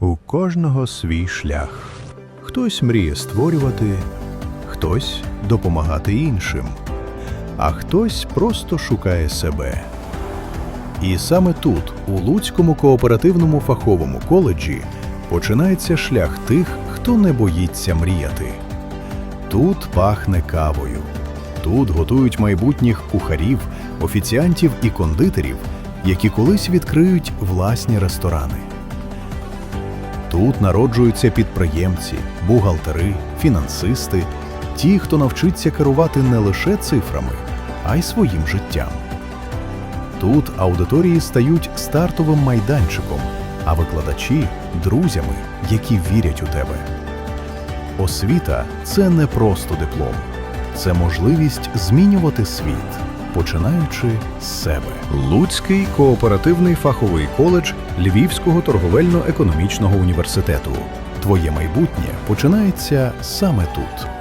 У кожного свій шлях. Хтось мріє створювати, хтось допомагати іншим, а хтось просто шукає себе. І саме тут, у Луцькому кооперативному фаховому коледжі, починається шлях тих, хто не боїться мріяти. Тут пахне кавою. Тут готують майбутніх кухарів, офіціантів і кондитерів, які колись відкриють власні ресторани. Тут народжуються підприємці, бухгалтери, фінансисти, ті, хто навчиться керувати не лише цифрами, а й своїм життям. Тут аудиторії стають стартовим майданчиком, а викладачі друзями, які вірять у тебе. Освіта це не просто диплом, це можливість змінювати світ, починаючи з себе. Луцький кооперативний фаховий коледж Львівського торговельно-економічного університету. Твоє майбутнє починається саме тут.